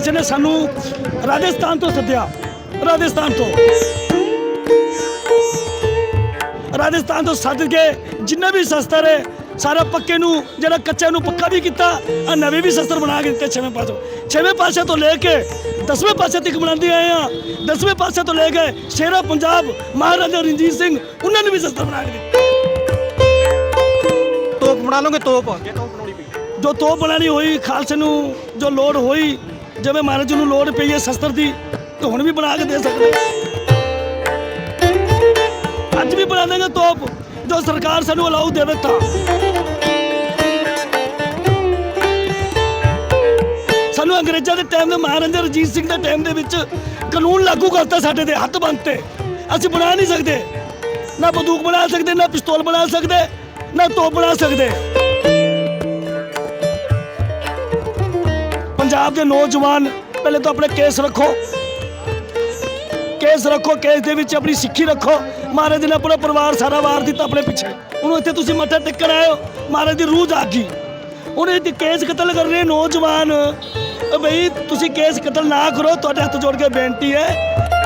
ਪਾਤਸ਼ਾਹ ਨੇ ਸਾਨੂੰ ਰਾਜਸਥਾਨ ਤੋਂ ਸੱਦਿਆ। ਰਾਜਸਥਾਨ ਤੋਂ। ਰਾਜਸਥਾਨ ਤੋਂ ਸੱਦ ਕੇ ਜਿੰਨੇ ਵੀ ਸ਼ਸਤਰ ਹੈ ਸਾਰਾ ਪੱਕੇ ਨੂੰ ਜਿਹੜਾ ਕੱਚੇ ਨੂੰ ਪੱਕਾ ਵੀ ਕੀਤਾ ਆ ਨਵੇਂ ਵੀ ਸ਼ਸਤਰ ਬਣਾ ਕੇ ਦਿੱਤੇ ਛੇਵੇਂ ਪਾਤਸ਼ਾਹ ਛੇਵੇਂ ਪਾਤਸ਼ਾਹ ਤੋਂ ਲੈ ਕੇ ਦਸਵੇਂ ਪਾਤਸ਼ਾਹ ਤੱਕ ਬਣਾਉਂਦੇ ਆਏ ਆ ਦਸਵੇਂ ਪਾਤਸ਼ਾਹ ਤੋਂ ਲੈ ਕੇ ਸ਼ੇਰਾ ਪੰਜਾਬ ਮਹਾਰਾਜਾ ਰਣਜੀਤ ਸਿੰਘ ਉਹਨਾਂ ਨੇ ਵੀ ਸ਼ਸਤਰ ਬਣਾ ਕੇ ਦਿੱਤੇ। ਤੋਪ ਬਣਾ ਲਓਗੇ ਤੋਪ? ਜੇ ਤੋਪ ਬਣਾਉਣੀ ਪਈ ਜੋ ਤੋਪ ਬਣਾਣੀ ਹੋਈ ਖਾਲਸੇ ਨੂੰ ਜੋ ਲੋੜ ਹੋਈ ਜਿਵੇਂ ਮਹਾਰਾਜ ਨੂੰ ਲੋੜ ਪਈ ਹੈ ਸ਼ਸਤਰ ਦੀ, ਤੇ ਹੁਣ ਵੀ ਬਣਾ ਕੇ ਦੇ ਸਕਦੇ ਅੱਜ ਵੀ ਬਣਾ ਦੇਂਗੇ ਤੋਪ, ਜੋ ਸਰਕਾਰ ਸਾਨੂੰ ਅਲਾਉ ਦੇਵੇ ਤਾਂ ਸਾਨੂੰ ਅੰਗਰੇਜ਼ਾਂ ਦੇ ਟਾਈਮ ਦੇ, ਮਹਾਰਾਜਾ ਰਣਜੀਤ ਸਿੰਘ ਦੇ ਟਾਈਮ ਦੇ ਵਿੱਚ ਕਾਨੂੰਨ ਲਾਗੂ ਕਰਤਾ ਸਾਡੇ ਦੇ ਹੱਥ ਬੰਨ੍ਹ ਤੇ। ਅਸੀਂ ਬਣਾ ਨਹੀਂ ਸਕਦੇ। ਨਾ ਬੰਦੂਕ ਬਣਾ ਸਕਦੇ, ਨਾ ਪਿਸਤੌਲ ਬਣਾ ਸਕਦੇ, ਨਾ ਤੋਪ ਬਣਾ ਸਕਦੇ। ਪੰਜਾਬ ਦੇ ਨੌਜਵਾਨ, ਪਹਿਲੇ ਤਾਂ ਆਪਣੇ ਕੇਸ ਰੱਖੋ। ਕੇਸ ਰੱਖੋ, ਕੇਸ ਦੇ ਵਿੱਚ ਆਪਣੀ ਸਿੱਖੀ ਰੱਖੋ। ਮਹਾਰਾਜ ਨੇ ਆਪਣਾ ਪਰਿਵਾਰ ਸਾਰਾ ਵਾਰ ਦਿੱਤਾ ਆਪਣੇ ਪਿੱਛੇ। ਹੁਣ ਇੱਥੇ ਤੁਸੀਂ ਮੱਥਾ ਟੇਕਣ ਆਏ ਹੋ, ਮਹਾਰਾਜ ਦੀ ਰੂਹ ਜਾਗੀ ਹੁਣ ਉਹਨੇ ਕੇਸ ਕਤਲ ਕਰ ਰਹੇ ਨੌਜਵਾਨ। ਬਈ ਤੁਸੀਂ ਕੇਸ ਕਤਲ ਨਾ ਕਰੋ, ਤੁਹਾਡੇ ਹੱਥ ਜੋੜ ਕੇ ਬੇਨਤੀ ਹੈ।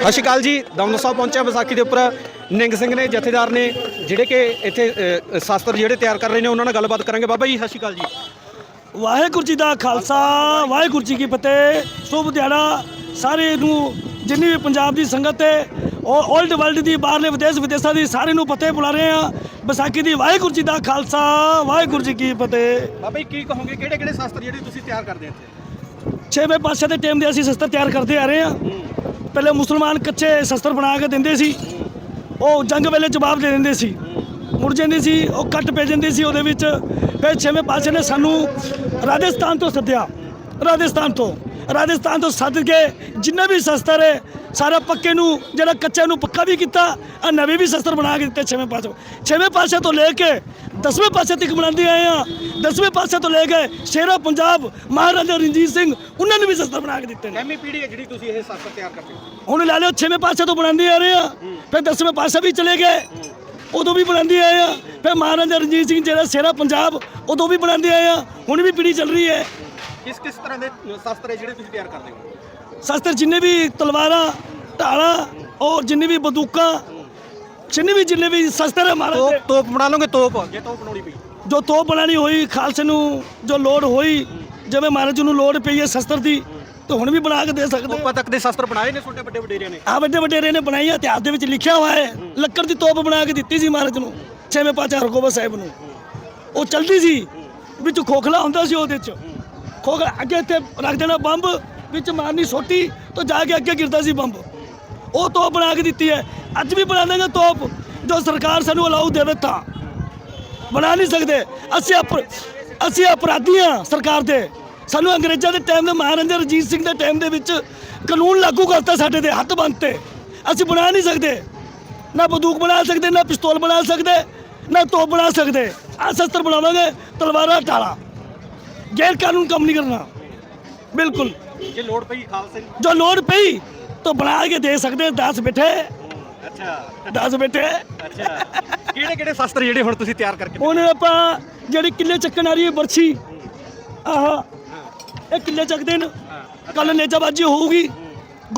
ਸਤਿ ਸ਼੍ਰੀ ਅਕਾਲ ਜੀ। ਦਮਨ ਸਾਹਿਬ ਪਹੁੰਚਿਆ ਵਿਸਾਖੀ ਦੇ ਉੱਪਰ। ਨਿੰਗ ਸਿੰਘ ਨੇ ਜਥੇਦਾਰ ਨੇ ਜਿਹੜੇ ਕਿ ਇੱਥੇ ਅ, ਸ਼ਾਸਤਰ ਜਿਹੜੇ ਤਿਆਰ ਕਰ ਰਹੇ ਨੇ ਉਹਨਾਂ ਨਾਲ ਗੱਲਬਾਤ ਕਰਾਂਗੇ। ਬਾਬਾ ਜੀ ਸਤਿ ਸ਼੍ਰੀ ਅਕਾਲ ਜੀ। ਵਾਹਿਗੁਰੂ ਜੀ ਦਾ ਖਾਲਸਾ ਵਾਹਿਗੁਰੂ ਜੀ ਕੀ ਫਤਿਹ। ਸ਼ੁਭ ਦਿਹਾੜਾ ਸਾਰੇ ਨੂੰ ਜਿੰਨੀ ਵੀ ਪੰਜਾਬ ਦੀ ਸੰਗਤ ਹੈ ਉਹ 올ਡ ਵਰਲਡ ਦੀ ਬਾਹਰਲੇ ਵਿਦੇਸ਼ ਵਿਦੇਸ਼ਾਂ ਦੀ ਸਾਰੇ ਨੂੰ ਫਤਿਹ ਬੁਲਾ ਰਹੇ ਆ ਵਿਸਾਖੀ ਦੀ ਵਾਹਿਗੁਰੂ ਜੀ ਦਾ ਖਾਲਸਾ ਵਾਹਿਗੁਰੂ ਜੀ ਕੀ ਫਤਿਹ। ਬਾਬਾ ਜੀ ਕੀ ਕਹੋਗੇ? ਕਿਹੜੇ ਕਿਹੜੇ ਸ਼ਾਸਤਰ ਜਿਹੜੇ ਤੁਸੀਂ ਤਿਆਰ ਕਰਦੇ ਇੱਥੇ? ਛੇਵੇਂ ਪਾਤਸ਼ਾਹ ਦੇ ਟਾਈਮ ਦੇ ਅਸੀਂ ਸ਼ਸਤਰ ਤਿਆਰ ਕਰਦੇ ਆ ਰਹੇ ਆ ਪਹਿਲੇ ਮੁਸਲਮਾਨ ਕੱਚੇ ਸ਼ਸਤਰ ਬਣਾ ਕੇ ਦਿੰਦੇ ਸੀ, ਉਹ ਜੰਗ ਵੇਲੇ ਜਵਾਬ ਦੇ ਦਿੰਦੇ ਸੀ। ਮੁੜ ਜਾਂਦੀ ਸੀ, ਉਹ ਕੱਟ ਪੈ ਜਾਂਦੀ ਸੀ ਉਹਦੇ ਵਿੱਚ। ਫਿਰ ਛੇਵੇਂ ਪਾਸੇ ਨੇ ਸਾਨੂੰ ਰਾਜਸਥਾਨ ਤੋਂ ਸੱਦਿਆ। ਰਾਜਸਥਾਨ ਤੋਂ। ਰਾਜਸਥਾਨ ਤੋਂ ਸੱਦ ਕੇ ਜਿੰਨੇ ਵੀ ਸ਼ਸਤਰ ਹੈ ਸਾਰਾ ਪੱਕੇ ਨੂੰ ਜਿਹੜਾ ਕੱਚੇ ਨੂੰ ਪੱਕਾ ਵੀ ਕੀਤਾ ਆ ਨਵੇਂ ਵੀ ਸ਼ਸਤਰ ਬਣਾ ਕੇ ਦਿੱਤੇ ਛੇਵੇਂ ਪਾਤਸ਼ਾਹ। ਛੇਵੇਂ ਪਾਤਸ਼ਾਹ ਤੋਂ ਲੈ ਕੇ ਦਸਵੇਂ ਪਾਤਸ਼ਾਹ ਤੱਕ ਬਣਾਉਂਦੇ ਆਏ ਆ ਦਸਵੇਂ ਪਾਤਸ਼ਾਹ ਤੋਂ ਲੈ ਕੇ ਸ਼ੇਰਾ ਪੰਜਾਬ ਮਹਾਰਾਜਾ ਰਣਜੀਤ ਸਿੰਘ ਉਹਨਾਂ ਨੇ ਵੀ ਸ਼ਸਤਰ ਬਣਾ ਕੇ ਦਿੱਤੇ ਨੇ। ਐਮੀ ਪੀੜੀ ਹੈ ਜਿਹੜੀ ਤੁਸੀਂ ਇਹ ਸ਼ਾਸਤਰ ਤਿਆਰ ਕਰਦੇ ਹੋ? ਹੁਣ ਲੈ ਲਿਓ ਛੇਵੇਂ ਪਾਤਸ਼ਾਹ ਤੋਂ ਬਣਾਉਂਦੇ ਆ ਰਹੇ ਆ ਫਿਰ ਦਸਵੇਂ ਪਾਤਸ਼ਾਹ ਵੀ ਚਲੇ ਗਏ। ਉਦੋਂ ਵੀ ਬਣਾਉਂਦੇ ਆਏ ਆ ਫਿਰ ਮਹਾਰਾਜਾ ਰਣਜੀਤ ਸਿੰਘ ਜਿਹੜਾ ਸ਼ੇਰਾ ਪੰਜਾਬ ਉਦੋਂ ਵੀ ਬਣਾਉਂਦੇ ਆਏ ਆ ਹੁਣ ਵੀ ਪੀੜੀ ਚੱਲ ਰਹੀ ਹੈ। ਕਿਸ ਕਿਸ ਤਰ੍ਹਾਂ ਦੇ ਸ਼ਾਸਤਰ ਹੈ ਜਿਹੜੇ ਤੁਸੀਂ ਤਿਆਰ ਕਰਦੇ ਹੋ? ਸ਼ਸਤਰ ਜਿੰਨੇ ਵੀ ਤਲਵਾਰਾਂ ਢਾਲਾਂ ਔਰ ਜਿੰਨੇ ਵੀ ਬੰਦੂਕਾਂ ਜਿੰਨੇ ਵੀ ਜਿੰਨੇ ਵੀ ਸ਼ਸਤਰ ਹੈ ਮਹਾਰਾਜ ਤੋਪ ਦੇ। ਤੋਪ ਬਣਾ ਲਓਗੇ ਤੋਪ ਜੇ ਤੋਪ ਬਣਾਉਣੀ ਪਈ। ਜੋ ਤੋਪ ਬਣਾਣੀ ਹੋਈ ਖਾਲਸੇ ਨੂੰ ਜੋ ਲੋੜ ਹੋਈ ਜਿਵੇਂ ਮਹਾਰਾਜ ਜੀ ਨੂੰ ਲੋੜ ਪਈ ਹੈ ਸ਼ਸਤਰ ਦੀ ਤੇ ਹੁਣ ਵੀ ਬਣਾ ਕੇ ਦੇ ਸਕਦੇ ਤੋਪਾਂ ਤੱਕ ਦੇ ਸ਼ਾਸਤਰ ਬਣਾਏ ਨੇ ਛੋਟੇ ਵੱਡੇ ਵਡੇਰਿਆਂ ਨੇ? ਆ ਵੱਡੇ ਵਡੇਰੇ ਨੇ ਬਣਾਈ ਆ ਇਤਿਹਾਸ ਦੇ ਵਿੱਚ ਲਿਖਿਆ ਹੋਇਆ ਹੈ। ਲੱਕੜ ਦੀ ਤੋਪ ਬਣਾ ਕੇ ਦਿੱਤੀ ਸੀ ਮਹਾਰਾਜ ਨੂੰ ਛੇਵੇਂ ਪਾਤਸ਼ਾਹ ਹਰਗੋਬਿੰਦ ਸਾਹਿਬ ਨੂੰ। ਉਹ ਚਲਦੀ ਸੀ ਵਿੱਚ ਖੋਖਲਾ ਹੁੰਦਾ ਸੀ ਉਹਦੇ ਚ। ਖੋਖਲਾ ਅੱਗੇ ਇੱਥੇ ਰੱਖ ਦੇਣਾ ਬੰਬ ਵਿੱਚ ਮਾਰਨੀ ਸੋਟੀ, ਤੋਂ ਜਾ ਕੇ ਅੱਗੇ ਗਿਰਦਾ ਸੀ ਬੰਬ। ਉਹ ਤੋਪ ਬਣਾ ਕੇ ਦਿੱਤੀ ਹੈ। ਅੱਜ ਵੀ ਬਣਾ ਦੇਂਗੇ ਤੋਪ, ਜੋ ਸਰਕਾਰ ਸਾਨੂੰ ਅਲਾਉ ਦੇਵੇ ਤਾਂ। ਬਣਾ ਨਹੀਂ ਸਕਦੇ। ਅਸੀਂ ਅਪਰ ਅਸੀਂ ਅਪਰਾਧੀ ਹਾਂ ਸਰਕਾਰ ਦੇ। ਸਾਨੂੰ ਅੰਗਰੇਜ਼ਾਂ ਦੇ ਟਾਈਮ ਦੇ ਮਹਾਰਾਜਾ ਰਣਜੀਤ ਸਿੰਘ ਦੇ ਟਾਈਮ ਦੇ ਵਿੱਚ ਕਾਨੂੰਨ ਲਾਗੂ ਕਰਤਾ ਸਾਡੇ ਦੇ ਹੱਥ ਬੰਨ੍ਹ ਤੇ। ਅਸੀਂ ਬਣਾ ਨਹੀਂ ਸਕਦੇ। ਨਾ ਬੰਦੂਕ ਬਣਾ ਸਕਦੇ, ਨਾ ਪਿਸਤੌਲ ਬਣਾ ਸਕਦੇ, ਨਾ ਤੋਪ ਬਣਾ ਸਕਦੇ। ਆ ਸ਼ਸਤਰ ਬਣਾਵਾਂਗੇ, ਤਲਵਾਰਾਂ, ਟਾਲਾ। ਗੈਰ ਕਾਨੂੰਨ ਕੰਮ ਨਹੀਂ ਕਰਨਾ। ਬਿਲਕੁਲ। ਜੇ ਲੋੜ ਪਈ ਖਾਲਸੇ ਨੂੰ ਜੋ ਲੋੜ ਪਈ ਤਾਂ ਬਣਾ ਕੇ ਦੇ ਸਕਦੇ 10 ਬੈਠੇ ਅੱਛਾ। 10 ਬੈਠੇ ਅੱਛਾ। ਕਿਹੜੇ ਕਿਹੜੇ ਸ਼ਾਸਤਰ ਜਿਹੜੇ ਹੁਣ ਤੁਸੀਂ ਤਿਆਰ ਕਰਕੇ ਹੁਣ ਆਪਾਂ ਜਿਹੜੀ ਕਿੱਲੇ ਚੱਕਣ ਰਹੀ ਹੈ ਬਰਛੀ ਆਹ ਇਹ ਕਿੱਲੇ ਚੱਕਦੇ ਨੇ। ਕੱਲ ਨੇਜਾਬਾਜੀ ਹੋਊਗੀ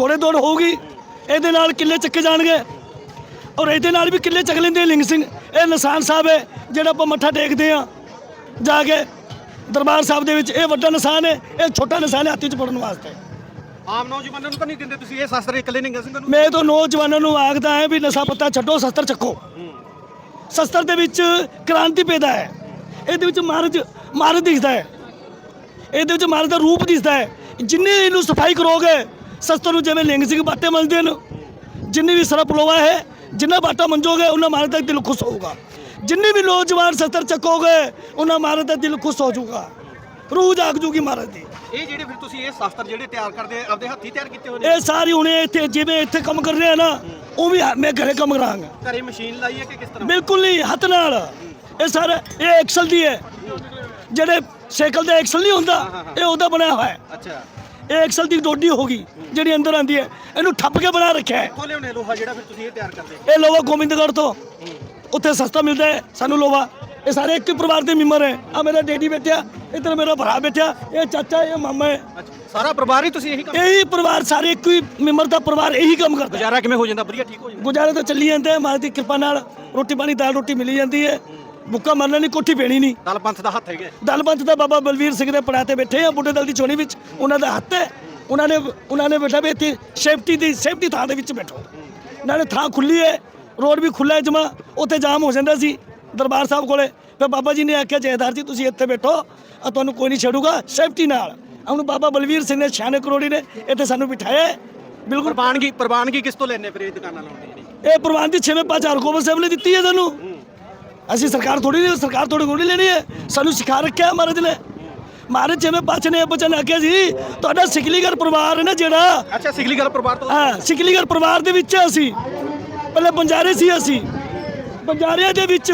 ਘੋੜੇ ਦੌੜ ਹੋਊਗੀ। ਇਹਦੇ ਨਾਲ ਕਿੱਲੇ ਚੱਕੇ ਜਾਣਗੇ। ਔਰ ਇਹਦੇ ਨਾਲ ਵੀ ਕਿੱਲੇ ਚੱਕ ਲੈਂਦੇ ਲਿੰਗ ਸਿੰਘ। ਇਹ ਨਿਸ਼ਾਨ ਸਾਹਿਬ ਹੈ ਜਿਹੜਾ ਆਪਾਂ ਮੱਥਾ ਟੇਕਦੇ ਆ ਜਾ ਕੇ ਦਰਬਾਰ ਸਾਹਿਬ ਦੇ ਵਿੱਚ ਇਹ ਵੱਡਾ ਨਿਸ਼ਾਨ ਹੈ ਇਹ ਛੋਟਾ ਨਿਸ਼ਾਨ ਹੈ ਹਾਥੀ ਚ ਪੜਨ ਵਾਸਤੇ। ਆਮ ਨੌਜਵਾਨਾਂ ਨੂੰ ਤਾਂ ਨਹੀਂ ਦਿੰਦੇ ਤੁਸੀਂ ਇਹ ਸ਼ਾਸਤਰ ਇਕੱਲੇ ਨਹੀਂ ਸਿੰਘਾਂ ਨੂੰ? ਮੈਂ ਤਾਂ ਨੌਜਵਾਨਾਂ ਨੂੰ ਆਖਦਾ ਹਾਂ ਵੀ ਨਸ਼ਾ ਪੱਤਾ ਛੱਡੋ ਸ਼ਸਤਰ ਚੱਕੋ। ਸ਼ਸਤਰ ਦੇ ਵਿੱਚ ਕ੍ਰਾਂਤੀ ਪੈਦਾ ਹੈ। ਇਹਦੇ ਵਿੱਚ ਮਹਾਰਾਜ ਮਹਾਰਾਜ ਦਿਖਦਾ ਹੈ। ਇਹਦੇ ਵਿੱਚ ਮਹਾਰਾਜ ਦਾ ਰੂਪ ਦਿਖਦਾ ਹੈ। ਜਿੰਨੇ ਇਹਨੂੰ ਸਫ਼ਾਈ ਕਰੋਗੇ ਸ਼ਸਤਰ ਨੂੰ ਜਿਵੇਂ ਲਿੰਗ ਸਿੰਘ ਬਾਟੇ ਮਿਲਦੇ ਨੇ ਜਿੰਨੀ ਵੀ ਸਰਪ ਲੋਵਾ ਹੈ ਜਿੰਨਾ ਬਾਟਾ ਮੰਜੋਗੇ ਉਹਨਾਂ ਮਹਾਰਾਜ ਦਾ ਦਿਲ ਖੁਸ਼ ਹੋਊਗਾ। ਜਿੰਨੇ ਵੀ ਨੌਜਵਾਨ ਸ਼ਸਤਰ ਚੱਕੋਗੇ ਉਹਨਾਂ ਮਹਾਰਾਜ ਦਾ ਦਿਲ ਖੁਸ਼ ਹੋ ਜਾਊਗਾ। ਰੂਹ ਜਾਗ ਜੂਗੀ ਮਹਾਰਾਜ ਦੀ। ਇਹ ਜਿਹੜੇ ਫਿਰ ਤੁਸੀਂ ਇਹ ਸ਼ਾਸਤਰ ਜਿਹੜੇ ਤਿਆਰ ਕਰਦੇ ਆ, ਆਪਦੇ ਹੱਥੀਂ ਤਿਆਰ ਕੀਤੇ ਹੋਏ ਨੇ? ਇਹ ਸਾਰੀ ਹੁਣੇ ਇੱਥੇ ਜਿਵੇਂ ਇੱਥੇ ਕੰਮ ਕਰ ਰਹੇ ਆ ਨਾ ਉਹ ਵੀ ਮੈਂ ਘਰੇ ਕੰਮ ਕਰਾਂਗਾ। ਘਰੇ ਮਸ਼ੀਨ ਲਾਈ ਹੈ ਕਿ ਕਿਸ ਤਰ੍ਹਾਂ? ਬਿਲਕੁਲ ਨਹੀਂ ਹੱਥ ਨਾਲ। ਇਹ ਸਾਰਾ ਇਹ ਐਕਸਲ ਦੀ ਹੈ। ਜਿਹੜੇ ਸਾਈਕਲ ਦਾ ਐਕਸਲ ਨਹੀਂ ਹੁੰਦਾ ਇਹ ਉਹਦਾ ਬਣਿਆ ਹੋਇਆ ਹੈ। ਅੱਛਾ। ਇਹ ਐਕਸਲ ਦੀ ਡੋਡੀ ਹੋ ਗਈ ਜਿਹੜੀ ਅੰਦਰ ਆਂਦੀ ਹੈ। ਇਹਨੂੰ ਠੱਪ ਕੇ ਬਣਾ ਰੱਖਿਆ ਹੈ। ਲਿਆਉਣੇ ਲੋਹਾ ਜਿਹੜਾ ਫਿਰ ਤੁਸੀਂ ਇਹ ਤਿਆਰ ਕਰਦੇ? ਇਹ ਲੋਹਾ ਗੋਬਿੰਦਗੜ੍ਹ ਤੋਂ। ਉੱਥੇ ਸਸਤਾ ਮਿਲਦਾ ਹੈ ਸਾਨੂੰ ਲੋਹਾ। ਇਹ ਸਾਰੇ ਇੱਕ ਹੀ ਪਰਿਵਾਰ ਦੇ ਮੈਂਬਰ ਹੈ। ਆ ਮੇਰਾ ਡੈਡੀ ਬੈਠਿਆ ਇੱਧਰ ਮੇਰਾ ਭਰਾ ਬੈਠਿਆ ਇਹ ਚਾਚਾ ਇਹ ਮਾਮਾ ਹੈ। ਸਾਰਾ ਪਰਿਵਾਰ ਹੀ ਤੁਸੀਂ ਇਹੀ ਕੰਮ ਇਹੀ ਪਰਿਵਾਰ ਸਾਰੇ ਇੱਕ ਹੀ ਮੈਂਬਰ ਦਾ ਪਰਿਵਾਰ ਇਹੀ ਕੰਮ ਕਰਦਾ ਹੈ। ਗੁਜ਼ਾਰਾ ਕਿਵੇਂ ਹੋ ਜਾਂਦਾ? ਵਧੀਆ ਠੀਕ ਹੋ ਜਾਂਦਾ? ਗੁਜ਼ਾਰੇ ਤਾਂ ਚੱਲੀ ਜਾਂਦੇ ਆ ਮਾਂ ਦੀ ਕਿਰਪਾ ਨਾਲ। ਰੋਟੀ ਪਾਣੀ ਦਾਲ ਰੋਟੀ ਮਿਲੀ ਜਾਂਦੀ ਹੈ। ਬੁੱਕਾ ਮਰਨਾ ਨਹੀਂ ਕੋਠੀ ਪੈਣੀ ਨਹੀਂ। ਦਲ ਪੰਥ ਦਾ ਹੱਥ ਹੈਗਾ। ਦਲਬੰਤ ਦਾ ਬਾਬਾ ਬਲਵੀਰ ਸਿੰਘ ਦੇ ਪੜਾ ਤੇ ਬੈਠੇ ਆ ਬੁੱਢੇ ਦਲ ਦੀ ਚੋਣੀ ਵਿੱਚ। ਉਹਨਾਂ ਦਾ ਹੱਥ ਹੈ। ਉਹਨਾਂ ਨੇ ਉਹਨਾਂ ਨੇ ਬੈਠਾ ਵੀ ਇੱਥੇ ਸੇਫਟੀ ਦੀ ਸੇਫਟੀ ਥਾਂ ਦੇ ਵਿੱਚ ਬੈਠੋ। ਨਾਲੇ ਥਾਂ ਖੁੱਲੀ ਹੈ। ਰੋਡ ਵੀ ਖੁੱਲਾ ਜਮਾ ਉੱਥੇ ਜਾਮ ਹੋ ਜਾਂਦਾ ਸੀ ਦਰਬਾਰ ਸਾਹਿਬ ਕੋਲੇ। ਫਿਰ ਬਾਬਾ ਜੀ ਨੇ ਆਖਿਆ ਜੈਦਾਰ ਜੀ ਤੁਸੀਂ ਇੱਥੇ ਬੈਠੋ ਆ ਤੁਹਾਨੂੰ ਕੋਈ ਨਹੀਂ ਛੱਡੂਗਾ ਸੇਫਟੀ ਨਾਲ। ਹੁਣ ਬਾਬਾ ਬਲਵੀਰ ਸਿੰਘ ਨੇ 96 ਕਰੋੜੀ ਨੇ ਇੱਥੇ ਸਾਨੂੰ ਬਿਠਾਇਆ। ਬਿਲਕੁਲ। ਪ੍ਰਵਾਨਗੀ ਪ੍ਰਵਾਨਗੀ ਕਿਸ ਤੋਂ ਲੈਣੇ ਫਿਰ ਇਹ ਦੁਕਾਨਾਂ ਲਾਉਣ ਦੀ ਇਹ ਪ੍ਰਵਾਨ ਦੀ ਛੇਵੇਂ ਪਾਚ ਹਰਗੋਬਿੰਦ ਸਾਹਿਬ ਨੇ ਦਿੱਤੀ ਹੈ ਸਾਨੂੰ। ਅਸੀਂ ਸਰਕਾਰ ਥੋੜੀ ਨਹੀਂ ਸਰਕਾਰ ਥੋੜੀ ਥੋੜੀ ਲੈਣੀ ਹੈ। ਸਾਨੂੰ ਸਿਖਾ ਰੱਖਿਆ ਮਹਾਰਾਜ ਨੇ। ਮਹਾਰਾਜ ਜਿਵੇਂ ਪਾਚ ਨੇ ਬਚਨ ਆਖਿਆ ਸੀ ਤੁਹਾਡਾ ਸਿਕਲੀਗਰ ਪਰਿਵਾਰ ਹੈ ਨਾ ਜਿਹੜਾ? ਅੱਛਾ ਸਿਗਲੀ ਗੱਲ ਪਰਿਵਾਰ ਤੋਂ ਹਾਂ ਸਿਕਲੀਗਰ ਪਰਿਵਾਰ ਦੇ ਵਿੱਚ ਅਸੀਂ। ਪਹਿਲੇ ਬੰਜਾਰੇ ਸੀ ਅਸੀਂ। ਬੰਜਾਰਿਆਂ ਦੇ ਵਿੱਚ,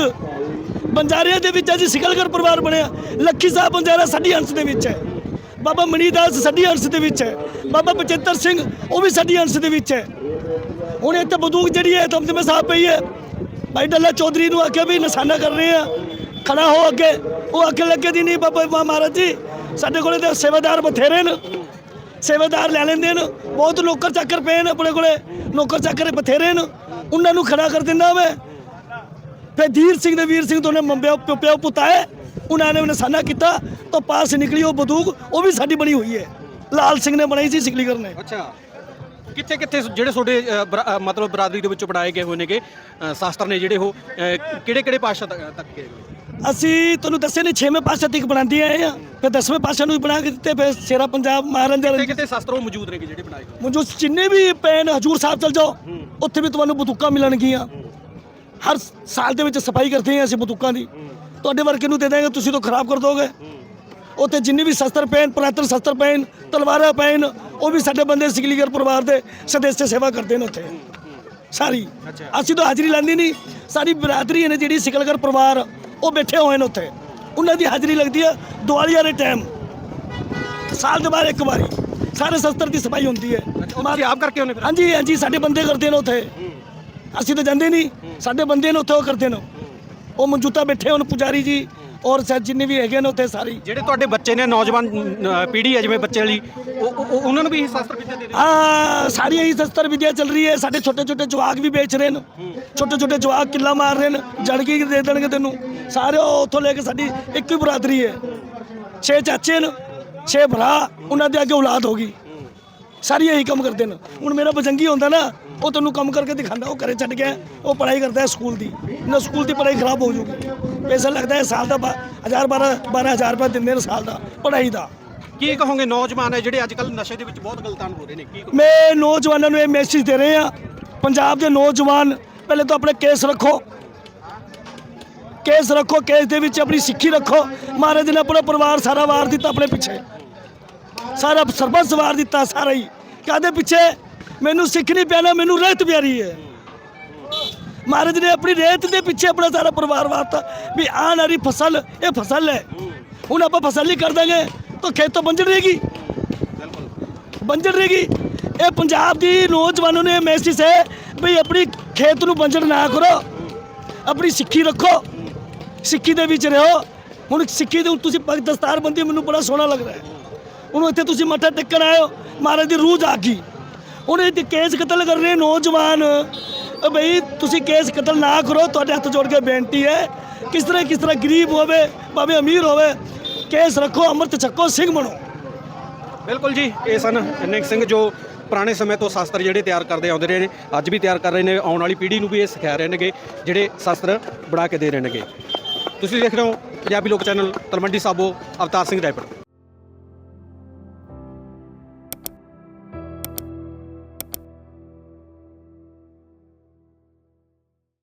ਬੰਜਾਰਿਆਂ ਦੇ ਵਿੱਚ ਅਸੀਂ ਸਿਕਲਗਰ ਪਰਿਵਾਰ ਬਣਿਆ। ਲੱਖੀ ਸਾਹਿਬ ਬੰਜਾਰਾ ਸਾਡੀ ਅੰਸ਼ ਦੇ ਵਿੱਚ ਹੈ। ਬਾਬਾ ਮਣੀਦਾਸ ਸਾਡੀ ਅੰਸ਼ ਦੇ ਵਿੱਚ ਹੈ। ਬਾਬਾ ਬਚਿੱਤਰ ਸਿੰਘ, ਉਹ ਵੀ ਸਾਡੀ ਅੰਸ਼ ਦੇ ਵਿੱਚ ਹੈ। ਹੁਣ ਇੱਥੇ ਬੰਦੂਕ ਜਿਹੜੀ ਹੈ ਦਮਦਮੇ ਸਾਹਿਬ ਪਈ ਹੈ। ਭਾਈ ਡੱਲਾ ਚੌਧਰੀ ਨੂੰ ਆਖਿਆ ਵੀ ਨਿਸ਼ਾਨਾ ਕਰ ਰਹੇ ਆ ਖੜਾ ਹੋ ਅੱਗੇ। ਉਹ ਅੱਗੇ ਲੱਗੇ ਦੀ ਨਹੀਂ ਬਾਬਾ ਮਾ- ਮਹਾਰਾਜ ਜੀ, ਸਾਡੇ ਕੋਲੇ ਤਾਂ ਸੇਵਾਦਾਰ ਬਥੇਰੇ ਨੇ। ਸੇਵਾਦਾਰ ਲੈ ਲੈਂਦੇ ਨੇ। ਬਹੁਤ ਨੌਕਰ ਚਾਕਰ ਪਏ ਨੇ ਆਪਣੇ ਕੋਲੇ। ਨੌਕਰ ਚਾਕਰ ਬਥੇਰੇ ਨੇ। ਉਹਨਾਂ ਨੂੰ ਖੜਾ ਕਰ ਦਿੰਦਾ ਮੈਂ। ਫਿਰ ਧੀਰ ਸਿੰਘ ਦੇ ਵੀਰ ਸਿੰਘ ਤੋਂ ਨੇ ਮੰਬਿਆ ਪਿਓ ਪਿਓ ਪੁੱਤ ਆਏ। ਉਹਨਾਂ ਨੇ ਨਿਸ਼ਾਨਾ ਕੀਤਾ ਤਾਂ ਪਾਸ ਨਿਕਲੀ ਉਹ ਬੰਦੂਕ ਉਹ ਵੀ ਸਾਡੀ ਬਣੀ ਹੋਈ ਹੈ। ਲਾਲ ਸਿੰਘ ਨੇ ਬਣਾਈ ਸੀ ਸਿਕਲੀਗਰ ਨੇ। ਅੱਛਾ। ਕਿੱਥੇ ਕਿੱਥੇ ਜਿਹੜੇ ਤੁਹਾਡੇ ਮਤਲਬ ਬਰਾਦਰੀ ਦੇ ਵਿੱਚੋਂ ਬਣਾਏ ਗਏ ਹੋਏ ਨੇਗੇ? ਸ਼ਾਸਤਰ ਨੇ ਜਿਹੜੇ ਉਹ ਕਿਹੜੇ ਕਿਹੜੇ ਪਾਸ਼ਾ ਤੱਕ ਗਏ ਅਸੀਂ ਤੁਹਾਨੂੰ ਦੱਸਿਆ ਨਹੀਂ 6ਵੇਂ ਪਾਤਸ਼ਾਹ ਤੱਕ ਬਣਾਉਂਦੇ ਆਏ ਆ ਫਿਰ 10ਵੇਂ ਪਾਤਸ਼ਾਹ ਨੂੰ ਵੀ ਬਣਾ ਕੇ ਦਿੱਤੇ ਫਿਰ ਸ਼ੇਰਾ ਪੰਜਾਬ ਮਹਾਰਾਜਾ ਕਿੱਥੇ ਸ਼ਾਸਤਰ ਉਹ ਮੌਜੂਦ ਨੇਗੇ ਜਿਹੜੇ ਬਣਾਏ ਗਏ ਮੁੰਜੋ ਜਿੰਨੇ ਵੀ ਪੈਨ ਹਜੂਰ ਸਾਹਿਬ ਚਲ ਜਾਓ ਉੱਥੇ ਵੀ ਤੁਹਾਨੂੰ ਬੰਦੂਕਾਂ ਮਿਲਣਗੀਆਂ। ਹਰ ਸਾਲ ਦੇ ਵਿੱਚ ਸਫ਼ਾਈ ਕਰਦੇ ਹਾਂ ਅਸੀਂ ਬੰਦੂਕਾਂ ਦੀ। ਤੁਹਾਡੇ ਵਰਗੇ ਨੂੰ ਦੇ ਦਾਂਗੇ ਤੁਸੀਂ ਤਾਂ ਖਰਾਬ ਕਰ ਦੋਗੇ। ਉੱਥੇ ਜਿੰਨੇ ਵੀ ਸ਼ਸਤਰ ਪੈਨ ਪੁਰਾਤਨ ਸ਼ਸਤਰ ਪੈਨ ਤਲਵਾਰਾਂ ਪੈਨ ਉਹ ਵੀ ਸਾਡੇ ਬੰਦੇ ਸਿਕਲੀਗਰ ਪਰਿਵਾਰ ਦੇ ਸਦੱਸਿਆ ਸੇਵਾ ਕਰਦੇ ਨੇ ਉੱਥੇ। ਸਾਰੀ। ਅਸੀਂ ਤਾਂ ਹਾਜ਼ਰੀ ਲਾਂਦੀ ਨਹੀਂ। ਸਾਰੀ ਬਰਾਦਰੀ ਨੇ ਜਿਹੜੀ ਸਿਕਲਗਰ ਪਰਿਵਾਰ, ਉਹ ਬੈਠੇ ਹੋਏ ਨੇ ਉੱਥੇ। ਉਹਨਾਂ ਦੀ ਹਾਜ਼ਰੀ ਲੱਗਦੀ ਹੈ ਦੀਵਾਲੀਆਂ ਵਾਲੇ ਟਾਈਮ ਸਾਲ ਦੇ ਬਾਅਦ ਇੱਕ ਵਾਰੀ। ਸਾਰੇ ਸ਼ਸਤਰ ਦੀ ਸਫ਼ਾਈ ਹੁੰਦੀ ਹੈ। ਤੁਸੀਂ ਆਪ ਕਰਕੇ ਉਹਨੇ ਫਿਰ? ਹਾਂਜੀ ਹਾਂਜੀ ਸਾਡੇ ਬੰਦੇ ਕਰਦੇ ਨੇ ਉੱਥੇ। ਅਸੀਂ ਤਾਂ ਜਾਂਦੇ ਨਹੀਂ। ਸਾਡੇ ਬੰਦੇ ਨੇ ਉੱਥੇ ਉਹ ਕਰਦੇ ਨੇ। ਉਹ ਮੌਜੂਦਾ ਬੈਠੇ ਹੁਣ ਪੁਜਾਰੀ ਜੀ ਔਰ ਸਰ ਜਿੰਨੇ ਵੀ ਹੈਗੇ ਨੇ ਉੱਥੇ ਸਾਰੀ। ਜਿਹੜੇ ਤੁਹਾਡੇ ਬੱਚੇ ਨੇ ਨੌਜਵਾਨ ਪੀੜ੍ਹੀ ਹੈ ਜਿਵੇਂ ਬੱਚੇ ਵਾਲੀ ਉਹ ਉਹ- ਉਹ- ਉਹਨਾਂ ਨੂੰ ਵੀ ਇਹ ਸ਼ਾਸਤਰ ਵਿਦਿਆ ਦੇ ਦੇ ਆ ਸਾਰੀ ਇਹੀ ਸ਼ਸਤਰ ਵਿਦਿਆ ਚੱਲ ਰਹੀ ਹੈ। ਸਾਡੇ ਛੋਟੇ ਛੋਟੇ ਜਵਾਕ ਵੀ ਵੇਚ ਰਹੇ ਨੇ। ਛੋਟੇ ਛੋਟੇ ਜਵਾਕ ਕਿੱਲਾ ਮਾਰ ਰਹੇ ਨੇ। ਜੜਕੀ ਦੇ ਦੇਣਗੇ ਤੈਨੂੰ। ਸਾਰੇ ਉਹ ਉੱਥੋਂ ਲੈ ਕੇ ਸਾਡੀ ਇੱਕ ਹੀ ਬਰਾਦਰੀ ਹੈ। ਛੇ ਚਾਚੇ ਨੇ। ਛੇ ਭਰਾ ਉਹਨਾਂ ਦੇ ਅੱਗੇ ਔਲਾਦ ਹੋ ਗਈ। ਸਾਰੀ ਇਹੀ ਕੰਮ ਕਰਦੇ ਨੇ। ਹੁਣ ਮੇਰਾ ਬਜੰਗੀ ਹੁੰਦਾ ਨਾ ਉਹ ਤੈਨੂੰ ਕੰਮ ਕਰਕੇ ਦਿਖਾਉਂਦਾ ਉਹ ਘਰੇ ਛੱਡ ਗਿਆ ਉਹ ਪੜ੍ਹਾਈ ਕਰਦਾ ਹੈ ਸਕੂਲ ਦੀ। ਨਾ ਸਕੂਲ ਦੀ ਪੜ੍ਹਾਈ ਖਰਾਬ ਹੋ ਜੂਗੀ ਪੈਸਾ ਲੱਗਦਾ ਹੈ ਸਾਲ ਦਾ 1000 12 12000 ਰੁਪਏ ਦਿੰਦੇ ਨੇ ਸਾਲ ਦਾ ਪੜ੍ਹਾਈ ਦਾ। ਕੀ ਕਹੋਗੇ ਨੌਜਵਾਨ ਹੈ ਜਿਹੜੇ ਅੱਜ ਕੱਲ ਨਸ਼ੇ ਦੇ ਵਿੱਚ ਬਹੁਤ ਗਲਤਾਨ ਹੋ ਰਹੇ ਨੇ? ਕੀ ਕਹੋਗੇ? ਮੈਂ ਨੌਜਵਾਨਾਂ ਨੂੰ ਇਹ ਮੈਸੇਜ ਦੇ ਰਹੇ ਹਾਂ। ਪੰਜਾਬ ਦੇ ਨੌਜਵਾਨ ਪਹਿਲੇ ਤਾਂ ਆਪਣੇ ਕੇਸ ਰੱਖੋ। ਕੇਸ ਰੱਖੋ ਕੇਸ ਦੇ ਵਿੱਚ ਆਪਣੀ ਸਿੱਖੀ ਰੱਖੋ। ਮਹਾਰਾਜ ਨੇ ਆਪਣਾ ਪਰਿਵਾਰ ਸਾਰਾ ਵਾਰ ਦਿੱਤਾ ਆਪਣੇ ਪਿੱਛੇ। ਸਾਰਾ ਸਰਬੰਸ ਵਾਰ ਦਿੱਤਾ ਸਾਰਾ ਹੀ। ਕਾਦੇ ਪਿੱਛੇ? ਮੈਨੂੰ ਸਿੱਖ ਨਹੀਂ ਪਿਆਣਾ ਮੈਨੂੰ ਰਹਿਤ ਪਿਆਰੀ ਹੈ। ਮਹਾਰਾਜ ਨੇ ਆਪਣੀ ਰਹਿਤ ਦੇ ਪਿੱਛੇ ਆਪਣਾ ਸਾਰਾ ਪਰਿਵਾਰ ਵਾਰਤਾ ਵੀ ਆਉਣ ਵਾਲੀ ਫਸਲ, ਇਹ ਫਸਲ ਹੈ। ਹੁਣ ਆਪਾਂ ਫਸਲ ਨਹੀਂ ਕਰ ਦਾਂਗੇ। ਤਾਂ ਖੇਤ ਤੋਂ ਬੰਜਰ ਰਹੇਗੀ। ਬੰਜਰ ਰਹੇਗੀ। ਇਹ ਪੰਜਾਬ ਦੀ ਨੌਜਵਾਨਾਂ ਨੂੰ ਇਹ ਮੈਸੇਜ ਹੈ ਵੀ ਆਪਣੀ ਖੇਤ ਨੂੰ ਬੰਜਰ ਨਾ ਕਰੋ। ਆਪਣੀ ਸਿੱਖੀ ਰੱਖੋ। ਸਿੱਖੀ ਦੇ ਵਿੱਚ ਰਹੋ। ਹੁਣ ਸਿੱਖੀ ਦੇ ਤੁਸੀਂ ਦਸਤਾਰ ਬੰਦੀ ਮੈਨੂੰ ਬੜਾ ਸੋਹਣਾ ਲੱਗ ਰਿਹਾ ਹੈ। ਉਹਨੂੰ ਇੱਥੇ ਤੁਸੀਂ ਮੱਥਾ ਟੇਕਣ ਆਏ ਹੋ। ਮਹਾਰਾਜ ਦੀ ਰੂਹ ਜਾਗੀ। ਉਹਨੇ ਇੱਥੇ ਕੇਸ ਕਤਲ ਕਰ ਰਹੇ ਨੌਜਵਾਨ। ਬਈ ਤੁਸੀਂ ਕੇਸ ਕਤਲ ਨਾ ਕਰੋ, ਤੁਹਾਡੇ ਹੱਥ ਜੋੜ ਕੇ ਬੇਨਤੀ ਹੈ। ਕਿਸ ਤਰ੍ਹਾਂ ਕਿਸ ਤਰ੍ਹਾਂ ਗਰੀਬ ਹੋਵੇ, ਭਾਵੇਂ ਅਮੀਰ ਹੋਵੇ, ਕੇਸ ਰੱਖੋ, ਅੰਮ੍ਰਿਤ ਛਕੋ, ਸਿੰਘ ਬਣੋ। ਬਿਲਕੁਲ ਜੀ, ਇਹ ਸਨ ਨਿੰਗ ਸਿੰਘ ਜੋ ਪੁਰਾਣੇ ਸਮੇਂ ਤੋਂ ਸ਼ਾਸਤਰ ਜਿਹੜੇ ਤਿਆਰ ਕਰਦੇ ਆਉਂਦੇ ਰਹੇ ਨੇ, ਅੱਜ ਵੀ ਤਿਆਰ ਕਰ ਰਹੇ ਨੇ, ਆਉਣ ਵਾਲੀ ਪੀੜ੍ਹੀ ਨੂੰ ਵੀ ਇਹ ਸਿਖਾ ਰਹੇ ਨੇਗੇ, ਜਿਹੜੇ ਸ਼ਾਸਤਰ ਬਣਾ ਕੇ ਦੇ ਰਹੇ ਨੇਗੇ। ਤੁਸੀਂ ਦੇਖ ਰਹੇ ਹੋ ਪੰਜਾਬੀ ਲੋਕ ਚੈਨਲ ਤਲਵੰਡੀ ਸਾਬੋ, ਅਵਤਾਰ ਸਿੰਘ ਰਾਏਪੁਰ।